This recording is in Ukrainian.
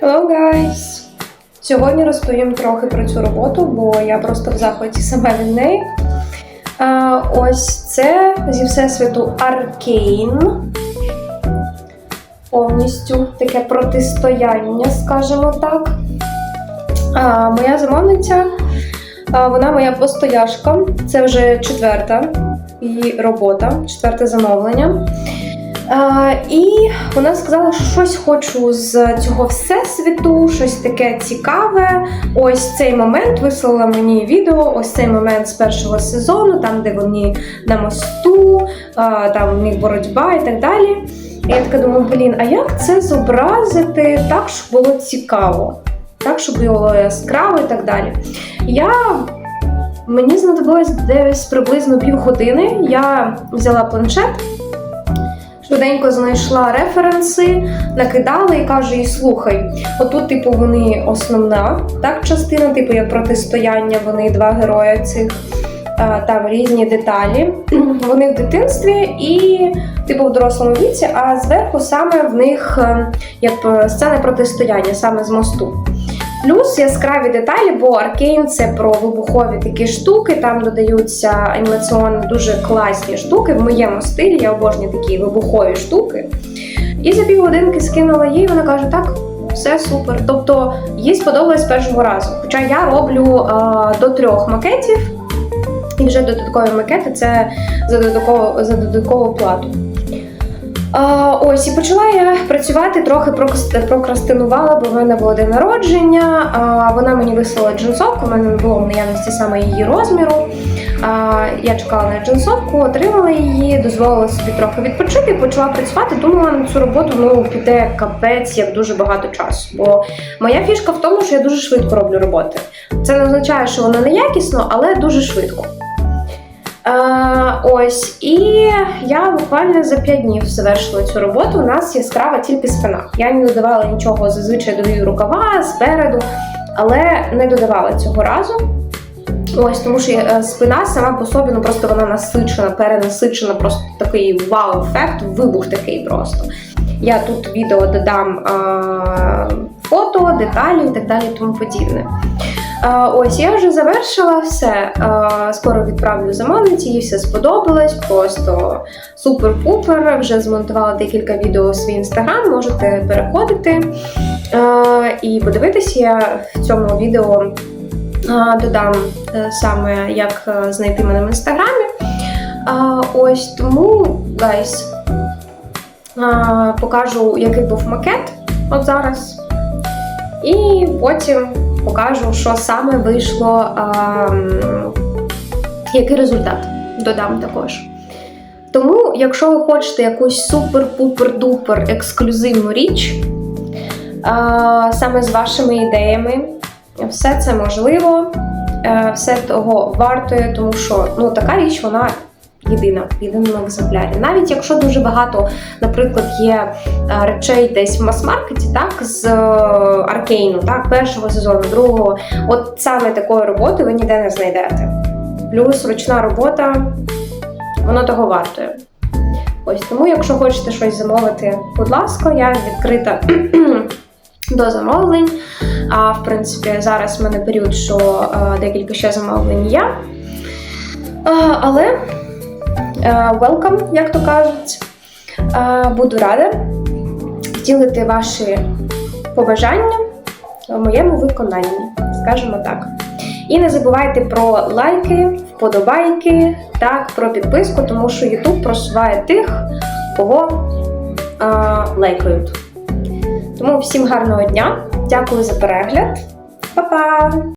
Hello guys! Сьогодні розповім трохи про цю роботу, бо я просто в захваті сама від неї. А, ось це зі всесвіту Arcane. Повністю таке протистояння, скажімо так. А, моя замовниця, а, вона моя постояшка. Це вже четверта її робота, четверте замовлення. І вона сказала, що щось хочу з цього всесвіту, щось таке цікаве. Ось цей момент вислала мені відео, ось цей момент з першого сезону, там, де вони на мосту, там у них боротьба і так далі. І я така думаю, блін, а як це зобразити так, щоб було цікаво? Так, щоб було яскраво і так далі. Я Мені знадобилось десь приблизно півгодини. Я взяла планшет, швиденько знайшла референси, накидала і кажу їй, слухай, отут, типу, вони основна так, частина, типу, як протистояння, вони два герої цих. Там різні деталі. Вони в дитинстві і, типу, в дорослому віці, а зверху саме в них е, як е, сцена протистояння, саме з мосту. Плюс яскраві деталі, бо Аркейн це про вибухові такі штуки. Там додаються анімаційно дуже класні штуки в моєму стилі. Я обожнюю такі вибухові штуки. І за півгодинки скинула їй, вона каже: так, все супер. Тобто їй сподобалось першого разу. Хоча я роблю а, до трьох макетів, і вже додаткові макети це за додаткову, за додаткову плату. А, ось і почала я працювати трохи прокрастинувала, бо в мене було день народження. А, вона мені вислала джинсовку, в мене не було в наявності саме її розміру. А, я чекала на джинсовку, отримала її, дозволила собі трохи відпочити, почала працювати. Думала на цю роботу ну піде капець як дуже багато часу. Бо моя фішка в тому, що я дуже швидко роблю роботи. Це не означає, що вона не якісно, але дуже швидко. Е, ось, і я буквально за 5 днів завершила цю роботу. У нас яскрава тільки спина. Я не додавала нічого, зазвичай додаю рукава спереду, але не додавала цього разу. Ось, тому що е, спина сама по собі, ну просто вона насичена, перенасичена, просто такий вау-ефект, вибух такий просто. Я тут відео додам е, фото, деталі і так далі, тому подібне. Ось я вже завершила все. Скоро відправлю замовниці, їй все сподобалось. Просто супер-пупер. Вже змонтувала декілька відео у свій інстаграм. Можете переходити і подивитися. Я в цьому відео додам е, саме як е, знайти мене в інстаграмі. Ось тому, гайс, покажу, який був макет от зараз. І потім покажу, що саме вийшло, а, який результат додам також. Тому, якщо ви хочете якусь супер-пупер-дупер ексклюзивну річ, а, саме з вашими ідеями, все це можливо, е, все того вартує, тому що ну, така річ вона єдина в єдиному екземплярі. Навіть якщо дуже багато, наприклад, є е, речей десь в мас-маркеті, так, з е, аркейну, так, першого сезону, другого, от саме такої роботи ви ніде не знайдете. Плюс ручна робота, воно того вартує. Ось тому, якщо хочете щось замовити, будь ласка, я відкрита до замовлень. А в принципі, зараз в мене період, що е, декілька ще замовлень є. Але welcome, як то кажуть. Е, Буду рада втілити ваші побажання в моєму виконанні, скажімо так. І не забувайте про лайки, вподобайки, так, про підписку, тому що YouTube просуває тих, кого е, лайкають. Тому всім гарного дня, дякую за перегляд. Па-па!